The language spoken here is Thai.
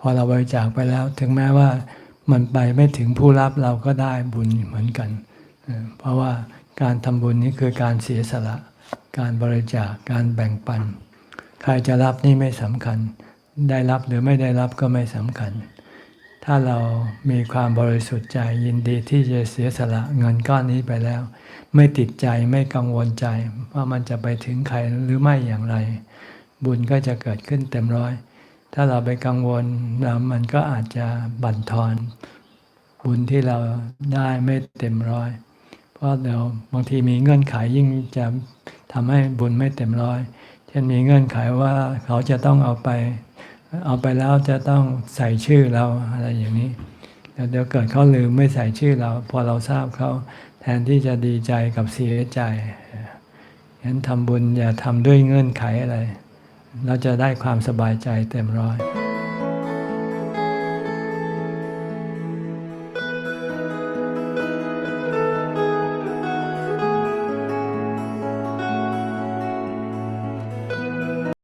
พอเราบริจาคไปแล้ว ถึงแม้ว่ามันไปไม่ถึงผู้รับเราก็ได้บุญเหมือนกัน เพราะว่าการทำบุญนี้คือการเสียสละ การบริจาคการแบ่งปัน ใครจะรับนี่ไม่สำคัญ ได้รับหรือไม่ได้รับก็ไม่สำคัญ ถ้าเรามีความบริสุทธิ์ใจยินดีที่จะเสียสละเงินก้อนนี้ไปแล้ว ไม่ติดใจไม่กังวลใจ ว่ามันจะไปถึงใครหรือไม่อย่างไร บุญก็จะเกิดขึ้นเต็มร้อย ถ้าเราไปกังวลแล้วมันก็อาจจะบั่นทอน บุญที่เราได้ไม่เต็มร้อย เพราะเดี๋ยวบางทีมีเงื่อนไขยิ่งจะทำให้บุญไม่เต็มร้อย เช่นมีเงื่อนไขว่าเขาจะต้องเอาไป เอาไปแล้วจะต้องใส่ชื่อเราอะไรอย่างนี้แล้วเดี๋ยวเกิดเขาลืมไม่ใส่ชื่อเรา พอเราทราบเขาแทนที่จะดีใจกับเสียใจฉะนั้นทำบุญอย่าทำด้วยเงื่อนไขอะไร เราจะได้ความสบายใจเต็มร้อย